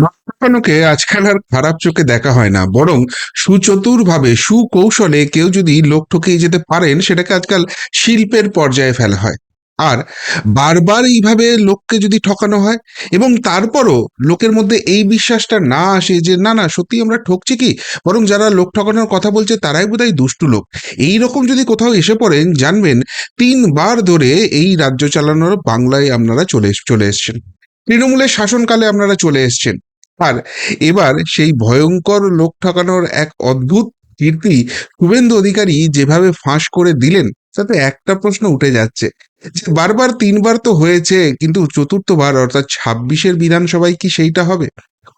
নকশানোকে আজকাল আর খারাপ চোখে দেখা হয় না, বরং সুচতুর ভাবে সুকৌশলে কেউ যদি লোক ঠকিয়ে যেতে পারেন, সেটাকে আজকাল শিল্পের পর্যায়ে ফেলা হয়। আর বারবার এইভাবে লোককে যদি ঠকানো হয়, এবং তারপরও লোকের মধ্যে এই বিশ্বাসটা না আসে যে, না না, সত্যি আমরা ঠকছি কি? বরং যারা লোক ঠকানোর কথা বলছে, তারাই বোধহয় দুষ্টু লোক। এই রকম যদি কোথাও এসে পড়েন, জানবেন, তিনবার ধরে এই রাজ্য চালানোর বাংলায় আপনারা চলে চলে এসছেন। তৃণমূলের শাসনকালে আপনারা চলে এসছেন। আর এবার সেই ভয়ঙ্কর লোক ঠকানোর এক অদ্ভুত কীর্তি শুভেন্দু অধিকারী যেভাবে ফাঁস করে দিলেন, তাতে একটা প্রশ্ন উঠে যাচ্ছে। যে বারবার তিনবার তো হয়েছে, কিন্তু চতুর্থবার অর্থাৎ ছাব্বিশের বিধানসভায় কি সেইটা হবে?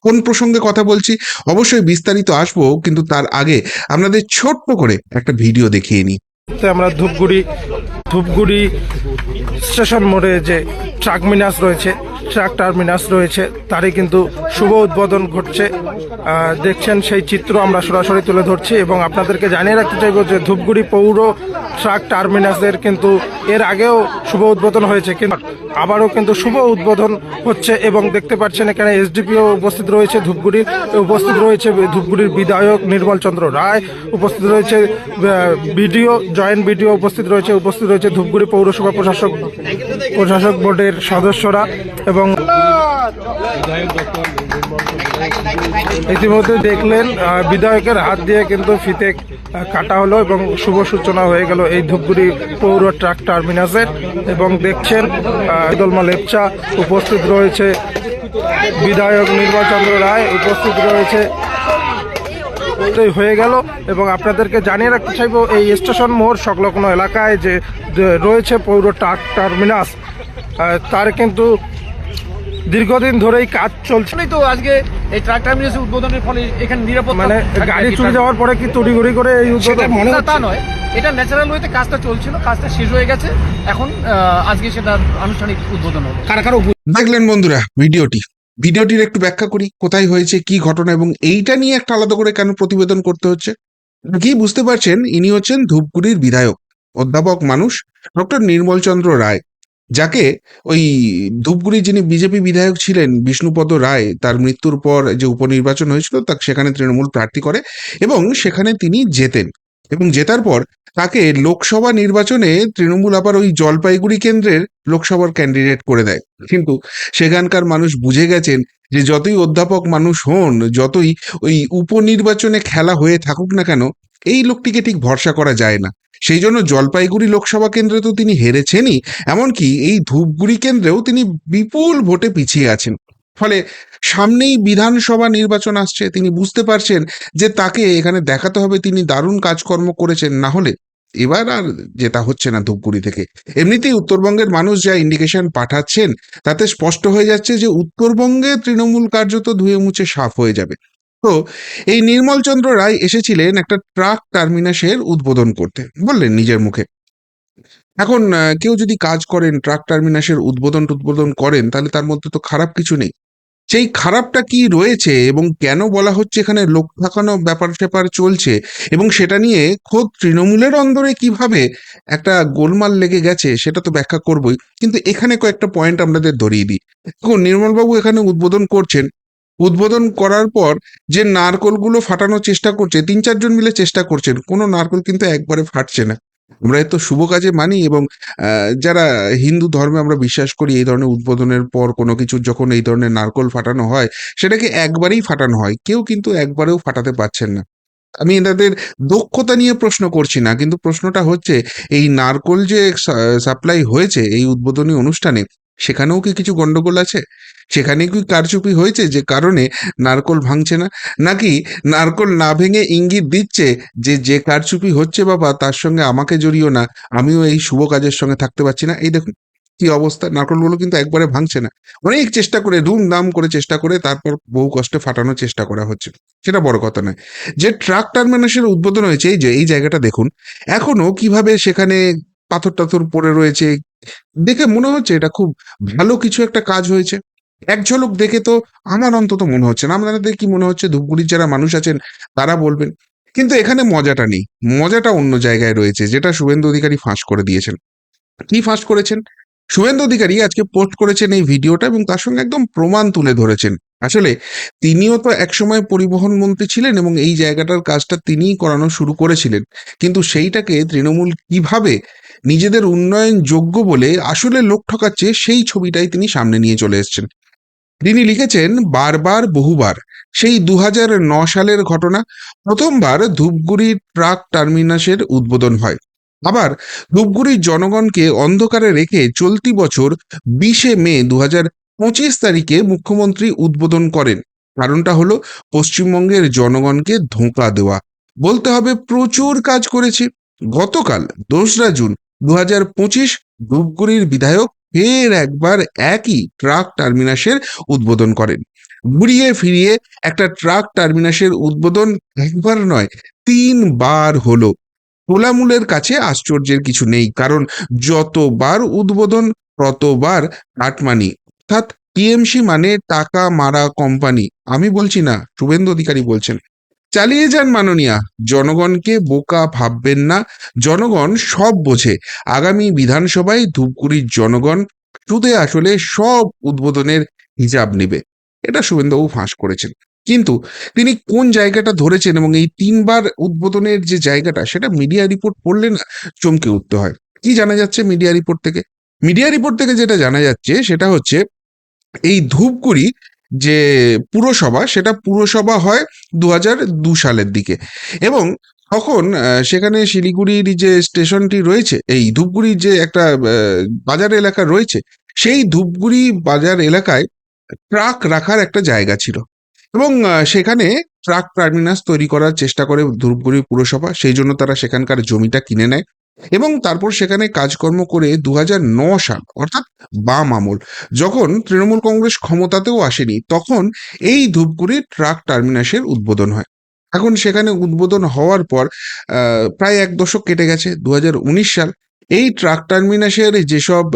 কোন প্রসঙ্গে কথা বলছি? অবশ্যই বিস্তারিত আসব, কিন্তু তার আগে আপনাদের ছোট্ট করে একটা ভিডিও দেখিয়ে নিই। আমরা ধূপগুড়ি ধূপগুড়ি স্টেশন মোড়ে যে ট্রাক মিনাস রয়েছে ট্রাক টার্মিনাস রয়েছে, তারই কিন্তু শুভ উদ্বোধন ঘটছে। দেখছেন সেই চিত্র আমরা সরাসরি তুলে ধরছি এবং আপনাদেরকে জানিয়ে রাখতে চাইব যে ধূপগুড়ি পৌর ট্রাক টার্মিনাসের কিন্তু এর আগেও শুভ উদ্বোধন হয়েছে, কিন্তু আবারও কিন্তু শুভ উদ্বোধন হচ্ছে এবং দেখতে পাচ্ছেন এখানে এসডিপিও উপস্থিত রয়েছে, ধূপগুড়ি উপস্থিত রয়েছে, ধূপগুড়ির বিধায়ক নির্মল চন্দ্র রায় উপস্থিত রয়েছে বিডিও, জয়েন্ট বিডিও উপস্থিত রয়েছে উপস্থিত রয়েছে ধূপগুড়ি পৌরসভা প্রশাসক প্রশাসক বোর্ডের সদস্যরা এবং ইতিমধ্যে দেখলেন বিধায়কের হাত দিয়ে কিন্তু ফিতে কাটা হলো এবং শুভ সূচনা হয়ে গেল এই ধূপগুড়ি পৌর ট্রাক টার্মিনাসের এবং দেখছেন দোলমা লেপচা উপস্থিত রয়েছে, বিধায়ক নির্মল চন্দ্র রায় উপস্থিত রয়েছে। হয়ে গেল এবং আপনাদেরকে জানিয়ে রাখতে চাইব, এই স্টেশন মোড় সংলগ্ন এলাকায় যে রয়েছে পৌর ট্রাক টার্মিনাস তার কিন্তু দীর্ঘদিন ধরেই কাজ চলছে। তো আজকে এই ট্রাক টার্মিনাস উদ্বোধনের ফলে এখানে নিরাপত্তা মানে গাড়ি ট্রাক- যাওয়ার পরে কি তড়িঘড়ি করে এই উদ্বোধন? মনে তা নয়। এটা ন্যাচারাল ওয়েতে কাজটা চলছিল কাজটা শেষ হয়ে গেছে। এখন আহ, আজকে সেটা আনুষ্ঠানিক উদ্বোধন হলো কারা কারা দেখলেন বন্ধুরা ভিডিওটি। ভিডিওটির একটু ব্যাখ্যা করি কোথায় হয়েছে কি ঘটনা এবং এইটা নিয়ে একটা আলাদা করে কেন প্রতিবেদন করতে হচ্ছে? কি বুঝতে পারছেন? ইনি হচ্ছেন ধূপগুড়ির বিধায়ক অধ্যাপক মানুষ ডক্টর নির্মল চন্দ্র রায়। যাকে ওই ধূপগুড়ি যিনি বিজেপি বিধায়ক ছিলেন, বিষ্ণুপদ রায়, তার মৃত্যুর পর যে উপনির্বাচন হয়েছিল, তা সেখানে তৃণমূল প্রার্থী করে এবং সেখানে তিনি জেতেন। এবং জেতার পর তাকে লোকসভা নির্বাচনে তৃণমূল আবার ওই জলপাইগুড়ি কেন্দ্রের লোকসভার ক্যান্ডিডেট করে দেয়। কিন্তু সেখানকার মানুষ বুঝে গেছেন যে যতই অধ্যাপক মানুষ হন, যতই ওই উপনির্বাচনে খেলা হয়ে থাকুক না কেন, এই লোকটিকে ঠিক ভরসা করা যায় না। সেই জন্য জলপাইগুড়ি লোকসভা কেন্দ্রে তো তিনি হেরেছেনই। এমনকি এই ধূপগুড়ি কেন্দ্রেও তিনি বিপুল ভোটে পিছিয়ে আছেন। ফলে সামনেই বিধানসভা নির্বাচন আসছে, তিনি বুঝতে পারছেন যে তাকে এখানে দেখাতে হবে, তিনি দারুণ কাজকর্ম করেছেন, না হলে এবার আর যেটা হচ্ছে না ধূপগুড়ি থেকে। এমনিতেই উত্তরবঙ্গের মানুষ যা ইন্ডিকেশন পাঠাচ্ছেন, তাতে স্পষ্ট হয়ে যাচ্ছে যে উত্তরবঙ্গে তৃণমূল কার্যত ধুয়ে মুছে সাফ হয়ে যাবে। এই নির্মল চন্দ্র রায় এসেছিলেন একটা ট্রাক টার্মিনাসের উদ্বোধন করতে, বললেন নিজের মুখে। এখন কেউ যদি কাজ করেন, ট্রাক টার্মিনাসের উদ্বোধন উদ্বোধন করেন, তাহলে তার মধ্যে তো খারাপ কিছু নেই। সেই খারাপটা কি রয়েছে এবং কেন বলা হচ্ছে এখানে লোক থাকানো ব্যাপার স্যাপার চলছে এবং সেটা নিয়ে খোদ তৃণমূলের অন্দরে কীভাবে একটা গোলমাল লেগে গেছে সেটা তো ব্যাখ্যা করবই। কিন্তু এখানে কয়েকটা পয়েন্ট আপনাদের ধরিয়ে দিই। দেখুন, নির্মলবাবু এখানে উদ্বোধন করছেন উদ্বোধন করার পর যে নারকলগুলো ফাটানোর চেষ্টা করছে, তিন চারজন মিলে চেষ্টা করছেন, কোনো নারকল কিন্তু একবারে ফাটছে না। আমরা তো শুভ কাজে মানি এবং যারা হিন্দু ধর্মে আমরা বিশ্বাস করি, এই ধরনের উদ্বোধনের পর কোনো কিছু যখন এই ধরনের নারকল ফাটানো হয়, সেটাকে একবারেই ফাটানো হয়, কেউ কিন্তু একবারেও ফাটাতে পারছেন না। আমি এনাদের দক্ষতা নিয়ে প্রশ্ন করছি না, কিন্তু প্রশ্নটা হচ্ছে, এই নারকল যে সাপ্লাই হয়েছে এই উদ্বোধনী অনুষ্ঠানে, সেখানেও কি কিছু গন্ডগোল আছে? সেখানে কি কারচুপি হয়েছে যে কারণে নারকল ভাঙছে না? নাকি নারকল না ভেঙে ইঙ্গিত দিচ্ছে যে যে কারচুপি হচ্ছে বাবা তার সঙ্গে আমাকে জড়িও না, আমিও এই শুভ কাজের সঙ্গে থাকতে পারছি না। এই দেখুন, কি অবস্থা। নারকলগুলো কিন্তু একবারে ভাঙছে না। অনেক চেষ্টা করে ধুম দাম করে চেষ্টা করে তারপর বহু কষ্টে ফাটানোর চেষ্টা করা হচ্ছে। সেটা বড় কথা নয়। যে ট্রাক টার্মিনাসের উদ্বোধন হয়েছে, এই যে, এই জায়গাটা দেখুন, এখনও কীভাবে সেখানে পাথর টাথর পড়ে রয়েছে, দেখে মনে হচ্ছে এটা খুব ভালো কিছু একটা কাজ হয়েছে। এক ঝলক দেখে তো আমার অন্তত মনে হচ্ছে না। আপনাদের কি মনে হচ্ছে? ধূপগুড়ির যারা মানুষ আছেন, তারা বলবেন। কিন্তু এখানে মজাটা নেই। মজাটা অন্য জায়গায় রয়েছে, যেটা শুভেন্দু অধিকারী ফাঁস করে দিয়েছেন। কি ফাঁস করেছেন? শুভেন্দু অধিকারী আজকে পোস্ট করেছেন এই ভিডিওটা এবং তার সঙ্গে একদম প্রমাণ তুলে ধরেছেন। আসলে তিনিও তো একসময় পরিবহন মন্ত্রী ছিলেন এবং এই জায়গাটার কাজটা তিনিই করানো শুরু করেছিলেন। কিন্তু সেইটাকে তৃণমূল কীভাবে নিজেদের উন্নয়ন যোগ্য বলে আসলে লোক ঠকাচ্ছে, সেই ছবিটাই তিনি সামনে নিয়ে চলে এসেছেন। তিনি লিখেছেন, বারবার, বহুবার। সেই দু সালের ঘটনা প্রথমবার ধূপগুড়ি ট্রাক টার্মিনাসের উদ্বোধন হয়। আবার ধূপগুড়ির জনগণকে অন্ধকারে রেখে চলতি বছর বিশে মে দু পঁচিশ তারিখে মুখ্যমন্ত্রী উদ্বোধন করেন। কারণটা হলো, পশ্চিমবঙ্গের জনগণকে ধোঁকা দেওয়া। বলতে হবে, প্রচুর কাজ করেছে। গতকাল দোসরা জুন দু হাজার পঁচিশ ধূপগুড়ির বিধায়ক ফের একবার একই ট্রাক টার্মিনাসের উদ্বোধন করেন। ঘুরিয়ে ফিরিয়ে একটা ট্রাক টার্মিনাসের উদ্বোধন একবার নয়, তিনবার হলো। তোলামূলের কাছে আশ্চর্যের কিছু নেই, কারণ যতবার উদ্বোধন, ততবার কাটমানি। অর্থাৎ টিএমসি মানে টাকা মারা কোম্পানি। আমি বলছি না, শুভেন্দু অধিকারী বলছেন। চালিয়ে যান মাননীয়া। জনগণকে বোকা ভাববেন না। জনগণ সব বোঝে। আগামী বিধানসভায় ধূপগুড়ির জনগণ সুদে আসলে সব উদ্বোধনের হিসাব নেবে। এটা শুভেন্দুবাবু ফাঁস করেছেন। কিন্তু তিনি কোন জায়গাটা ধরেছেন এবং এই তিনবার উদ্বোধনের যে জায়গাটা, সেটা মিডিয়া রিপোর্ট পড়লে না চমকে উঠতে হয়। কি জানা যাচ্ছে মিডিয়া রিপোর্ট থেকে? মিডিয়া রিপোর্ট থেকে যেটা জানা যাচ্ছে, সেটা হচ্ছে এই ধূপগুড়ি যে পুরসভা, সেটা পুরসভা হয় দু দু সালের দিকে। এবং তখন সেখানে শিলিগুড়ির যে স্টেশনটি রয়েছে, এই ধূপগুড়ির যে একটা বাজার এলাকা রয়েছে, সেই ধূপগুড়ি বাজার এলাকায় ট্রাক রাখার একটা জায়গা ছিল। এবং সেখানে ট্রাক টার্মিনাস তৈরি করার চেষ্টা করে ধূপগুড়ি পুরসভা, সেই জন্য তারা সেখানকার জমিটা কিনে নেয়। এবং তারপর সেখানে কাজকর্ম করে দু সাল, অর্থাৎ বাম আমল, যখন তৃণমূল কংগ্রেস ক্ষমতাতেও আসেনি, তখন এই ধূপগুড়ি ট্রাক টার্মিনাসের উদ্বোধন হয়। এখন সেখানে উদ্বোধন হওয়ার পর প্রায় এক দশক কেটে গেছে দু হাজার উনিশ সাল। এই ট্রাক টার্মিনাসের যেসব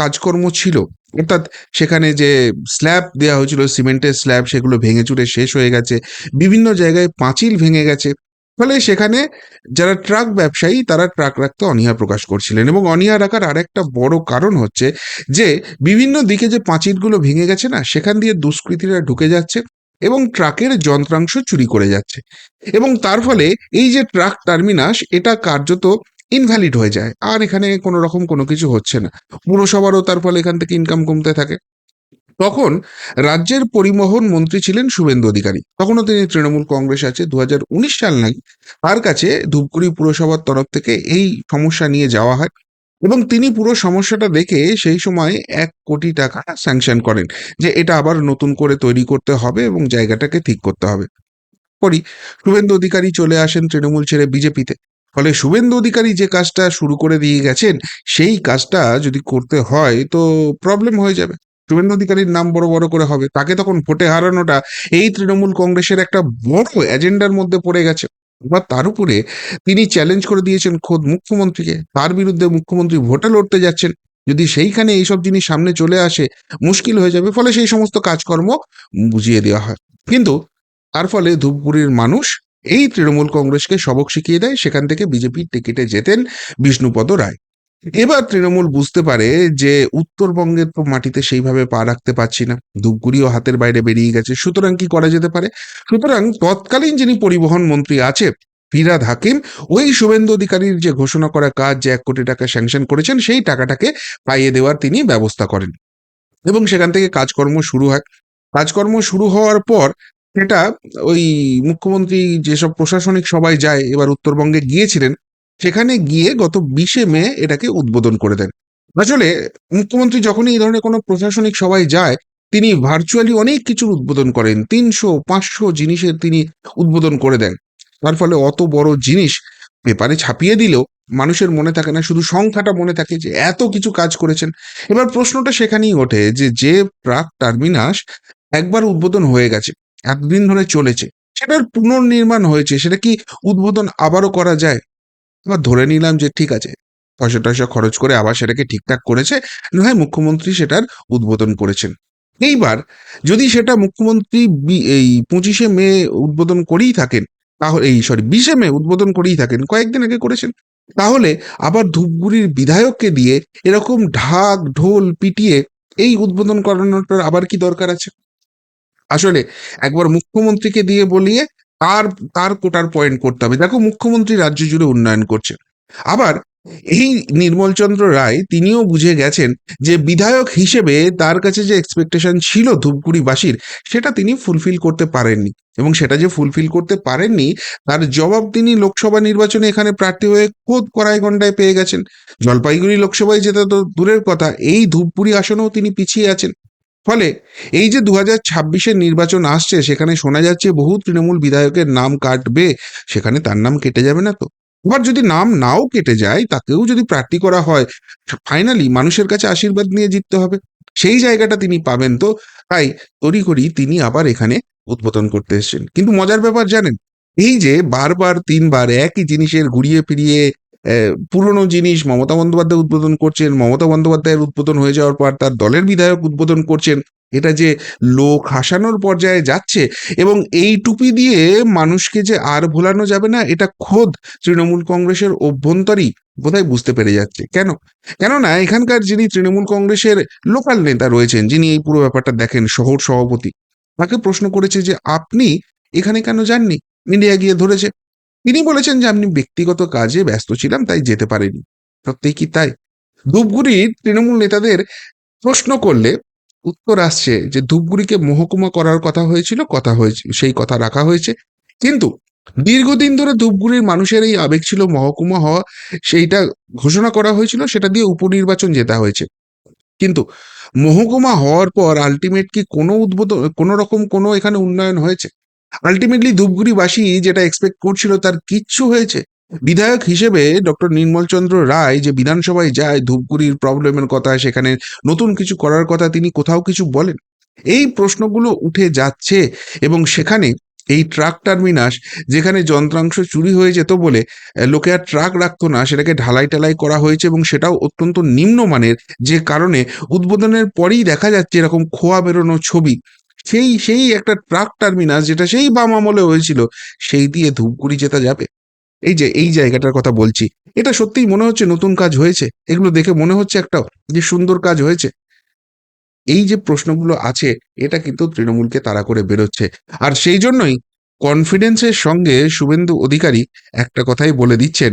কাজকর্ম ছিল, অর্থাৎ সেখানে যে স্ল্যাব দেওয়া হয়েছিল, সিমেন্টের স্ল্যাব, সেগুলো ভেঙে চুরে শেষ হয়ে গেছে, বিভিন্ন জায়গায় পাঁচিল ভেঙে গেছে ফলে সেখানে যারা ট্রাক ব্যবসায়ী, তারা ট্রাক রাখতে অনীহা প্রকাশ করছিলেন এবং অনীহা রাখার আরেকটা বড় কারণ হচ্ছে যে, বিভিন্ন দিকে যে পাঁচিলগুলো ভেঙে গেছে না, সেখান দিয়ে দুষ্কৃতীরা ঢুকে যাচ্ছে এবং ট্রাকের যন্ত্রাংশ চুরি করে যাচ্ছে। এবং তার ফলে এই যে ট্রাক টার্মিনাস, এটা কার্যত ইনভ্যালিড হয়ে যায়। আর এখানে কোনো রকম কোনো কিছু হচ্ছে না। পুরসভারও তার ফলে এখান থেকে ইনকাম কমতে থাকে। তখন রাজ্যের পরিবহন মন্ত্রী ছিলেন শুভেন্দু অধিকারী। তখনও তিনি তৃণমূল কংগ্রেস আছে। দু হাজার উনিশ সাল নাকি তার কাছে ধূপগুড়ি পুরসভার তরফ থেকে এই সমস্যা নিয়ে যাওয়া হয় এবং তিনি পুরো সমস্যাটা দেখে সেই সময় এক কোটি টাকা স্যাংশন করেন যে এটা আবার নতুন করে তৈরি করতে হবে এবং জায়গাটাকে ঠিক করতে হবে। পরই শুভেন্দু অধিকারী চলে আসেন তৃণমূল ছেড়ে বিজেপিতে। ফলে শুভেন্দু অধিকারী যে কাজটা শুরু করে দিয়ে গেছেন, সেই কাজটা যদি করতে হয় তো প্রবলেম হয়ে যাবে। শুভেন্দু অধিকারীর নাম বড় বড় করে হবে, তাকে তখন ভোটে হারানোটা এই তৃণমূল কংগ্রেসের একটা বড় এজেন্ডার মধ্যে পড়ে গেছে। বা তার উপরে তিনি চ্যালেঞ্জ করে দিয়েছেন খোদ মুখ্যমন্ত্রীকে, তার বিরুদ্ধে মুখ্যমন্ত্রী ভোটে লড়তে যাচ্ছেন। যদি সেইখানে এইসব জিনিস সামনে চলে আসে, মুশকিল হয়ে যাবে, ফলে সেই সমস্ত কাজকর্ম বুঝিয়ে দেওয়া হয়। কিন্তু তার ফলে ধূপগুড়ির মানুষ এই তৃণমূল কংগ্রেসকে সবক শিখিয়ে দেয়, সেখান থেকে বিজেপির টিকিটে যেতেন বিষ্ণুপদ রায়। এবার তৃণমূল বুঝতে পারে যে উত্তরবঙ্গের তো মাটিতে সেইভাবে পা রাখতে পারছি না। ধূপগুড়িও হাতের বাইরে বেরিয়ে গেছে। সুতরাং কি করা যেতে পারে? সুতরাং তৎকালীন যিনি পরিবহন মন্ত্রী আছে, ফিরাদ হাকিম, ওই শুভেন্দু অধিকারীর যে ঘোষণা করা কাজ যে এক কোটি টাকা স্যাংশন করেছেন, সেই টাকাটাকে পাইয়ে দেওয়ার তিনি ব্যবস্থা করেন। এবং সেখান থেকে কাজকর্ম শুরু হয়। কাজকর্ম শুরু হওয়ার পর সেটা ওই মুখ্যমন্ত্রী যেসব প্রশাসনিক সবাই যায়, এবার উত্তরবঙ্গে গিয়েছিলেন সেখানে গিয়ে গত বিশে মে এটাকে উদ্বোধন করে দেন। আসলে মুখ্যমন্ত্রী যখনই এই ধরনের কোনো প্রশাসনিক সভায় যায়, তিনি ভার্চুয়ালি অনেক কিছুর উদ্বোধন করেন। তিনশো, পাঁচশো জিনিসের তিনি উদ্বোধন করে দেন। তার ফলে অত বড় জিনিস পেপারে ছাপিয়ে দিলেও মানুষের মনে থাকে না, শুধু সংখ্যাটা মনে থাকে যে এত কিছু কাজ করেছেন। এবার প্রশ্নটা সেখানেই ওঠে যে যে প্রাক টার্মিনাস একবার উদ্বোধন হয়ে গেছে, এতদিন ধরে চলেছে, সেটার পুনর্নির্মাণ হয়েছে, সেটা কি উদ্বোধন আবারও করা যায়? এবার ধরে নিলাম যে ঠিক আছে, পয়সা টয়সা খরচ করে আবার সেটাকে ঠিকঠাক করেছে নয় মুখ্যমন্ত্রী সেটার উদ্বোধন করেছেন। এইবার যদি সেটা মুখ্যমন্ত্রী এই পঁচিশে মে উদ্বোধন করেই থাকেন তাহলে এই সরি বিশে মে উদ্বোধন করেই থাকেন, কয়েকদিন আগে করেছেন, তাহলে আবার ধূপগুড়ির বিধায়ককে দিয়ে এরকম ঢাক, ঢোল পিটিয়ে এই উদ্বোধন করানোটার আবার কি দরকার আছে? আসলে একবার মুখ্যমন্ত্রীকে দিয়ে বলিয়ে তার তার কোটার পয়েন্ট করতে হবে। দেখো, মুখ্যমন্ত্রী রাজ্য জুড়ে উন্নয়ন করছে। আবার এই নির্মলচন্দ্র রায়, তিনিও বুঝে গেছেন যে বিধায়ক হিসেবে তার কাছে যে এক্সপেকটেশন ছিল ধূপগুড়িবাসীর, সেটা তিনি ফুলফিল করতে পারেননি। এবং সেটা যে ফুলফিল করতে পারেননি, তার জবাব তিনি লোকসভা নির্বাচনে এখানে প্রার্থী হয়ে খোদ করাইগন্ডায় পেয়ে গেছেন। জলপাইগুড়ি লোকসভায় যেতে তো দূরের কথা, এই ধূপগুড়ি আসনেও তিনি পিছিয়ে আছেন। ফলে এই যে দু হাজার নির্বাচন আসছে, সেখানে শোনা যাচ্ছে বহু তৃণমূল বিধায়কের নাম কাটবে, সেখানে তার নাম কেটে যাবে না তো? এবার যদি নাম নাও কেটে যায়, তাকেও যদি প্রার্থী করা হয় ফাইনালি মানুষের কাছে আশীর্বাদ নিয়ে জিততে হবে। সেই জায়গাটা তিনি পাবেন তো? তাই তড়িঘড়ি তিনি আবার এখানে উদ্বোধন করতে এসেছেন। কিন্তু মজার ব্যাপার জানেন, এই যে বারবার, তিনবার একই জিনিসের ঘুরিয়ে ফিরিয়ে পুরনো জিনিস মমতা বন্দ্যোপাধ্যায় উদ্বোধন করছেন, মমতা বন্দ্যোপাধ্যায়ের উদ্বোধন হয়ে যাওয়ার পর তার দলের বিধায়ক উদ্বোধন করছেন, এটা যে লোক হাসানোর পর্যায়ে যাচ্ছে এবং এই টুপি দিয়ে মানুষকে যে আর ভোলানো যাবে না, এটা খোদ তৃণমূল কংগ্রেসের অভ্যন্তরই বোধহয় বুঝতে পেরে যাচ্ছে। কেন? কেননা এখানকার যিনি তৃণমূল কংগ্রেসের লোকাল নেতা রয়েছেন, যিনি এই পুরো ব্যাপারটা দেখেন, শহর সভাপতি, তাকে প্রশ্ন করেছে যে আপনি এখানে কেন যাননি? ইন্ডিয়া গিয়ে ধরেছে। তিনি বলেছেন যে, আমি ব্যক্তিগত কাজে ব্যস্ত ছিলাম, তাই যেতে পারেনি। সত্যিই কি তাই? ধূপগুড়ির তৃণমূল নেতাদের প্রশ্ন করলে উত্তর আসছে যে, ধূপগুড়িকে মহকুমা করার কথা হয়েছিল, কথা হয়েছে, সেই কথা রাখা হয়েছে। কিন্তু দীর্ঘদিন ধরে ধূপগুড়ির মানুষের এই আবেগ ছিল মহকুমা হওয়া, সেইটা ঘোষণা করা হয়েছিল, সেটা দিয়ে উপনির্বাচন জেতা হয়েছে। কিন্তু মহকুমা হওয়ার পর আলটিমেট কি কোনো উদ্বোধন, কোনো রকম কোনো এখানে উন্নয়ন হয়েছে? আলটিমেটলি ধূপগুড়িবাসী যেটা এক্সপেক্ট করছিল তার কিচ্ছু হয়েছে। বিধায়ক হিসেবে ডক্টর নির্মলচন্দ্র রায় যে বিধানসভায় যায়, ধূপগুড়ির প্রবলেমের কথা, সেখানে নতুন কিছু করার কথা তিনি কোথাও কিছু বলেন। এই প্রশ্নগুলো উঠে যাচ্ছে এবং সেখানে এই ট্রাক টার্মিনাস যেখানে যন্ত্রাংশ চুরি হয়ে যেত বলে লোকে আর ট্রাক রাখতো না, সেটাকে ঢালাই টালাই করা হয়েছে এবং সেটাও অত্যন্ত নিম্নমানের যে কারণে উদ্বোধনের পরেই দেখা যাচ্ছে এরকম খোয়া বেরোনো ছবি। সেই সেই একটা ট্রাক টার্মিনাস যেটা সেই বাম আমলে হয়েছিল, সেই দিয়ে ধূপগুড়ি যেতে যাবে। এই যে, এই জায়গাটার কথা বলছি, এটা সত্যিই মনে হচ্ছে নতুন কাজ হয়েছে? এগুলো দেখে মনে হচ্ছে একটা যে সুন্দর কাজ হয়েছে? এই যে প্রশ্নগুলো আছে, এটা কিন্তু তৃণমূলকে তাড়া করে বেরোচ্ছে। আর সেই জন্যই কনফিডেন্সের সঙ্গে শুভেন্দু অধিকারী একটা কথাই বলে দিচ্ছেন।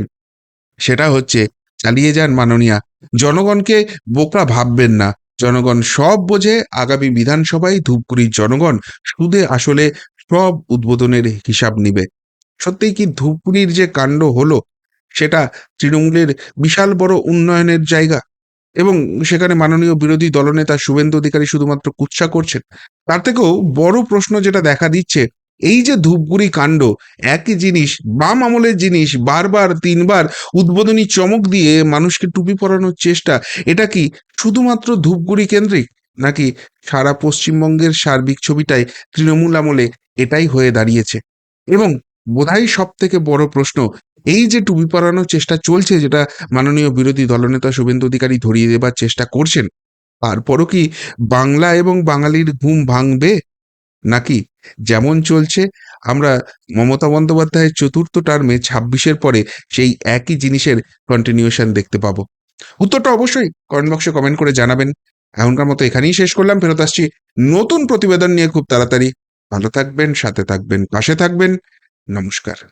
সেটা হচ্ছে, চালিয়ে যান মাননীয়া, জনগণকে বোকা ভাববেন না। জনগণ সব বোঝে, আগামী বিধানসভায় ধূপগুড়ির জনগণ সুদে আসলে সব উদ্বোধনের হিসাব নিবে। সত্যিই কি ধূপগুড়ির যে কাণ্ড হলো, সেটা তৃণমূলের বিশাল বড় উন্নয়নের জায়গা? এবং সেখানে মাননীয় বিরোধী দলনেতা শুভেন্দু অধিকারী শুধুমাত্র কুৎসা করছেন। তার থেকেও বড় প্রশ্ন যেটা দেখা দিচ্ছে এই যে ধূপগুড়ি কাণ্ড, একই জিনিস, বাম আমলের জিনিস, বারবার, তিনবার উদ্বোধনী চমক দিয়ে মানুষকে টুপি পরানোর চেষ্টা, এটা কি শুধুমাত্র ধূপগুড়ি কেন্দ্রিক? নাকি সারা পশ্চিমবঙ্গের সার্বিক ছবিটাই তৃণমূল আমলে এটাই হয়ে দাঁড়িয়েছে? এবং বোধহয় সব থেকে বড় প্রশ্ন, এই যে টুপি পরানোর চেষ্টা চলছে, যেটা মাননীয় বিরোধী দলনেতা শুভেন্দু অধিকারী ধরিয়ে দেবার চেষ্টা করছেন, তারপরও কি বাংলা এবং বাঙালির ঘুম ভাঙবে? নাকি? যেমন চলছে, আমরা মমতা বন্দ্যোপাধ্যায়ের চতুর্থ টার্মে ছাব্বিশের পরে সেই একই জিনিসের কন্টিনিউশন দেখতে পাবো। উত্তরটা অবশ্যই কমেন্ট বক্সে কমেন্ট করে জানাবেন। এখনকার মতো এখানেই শেষ করলাম। ফেরত আসছি নতুন প্রতিবেদন নিয়ে খুব তাড়াতাড়ি। ভালো থাকবেন, সাথে থাকবেন, পাশে থাকবেন। নমস্কার।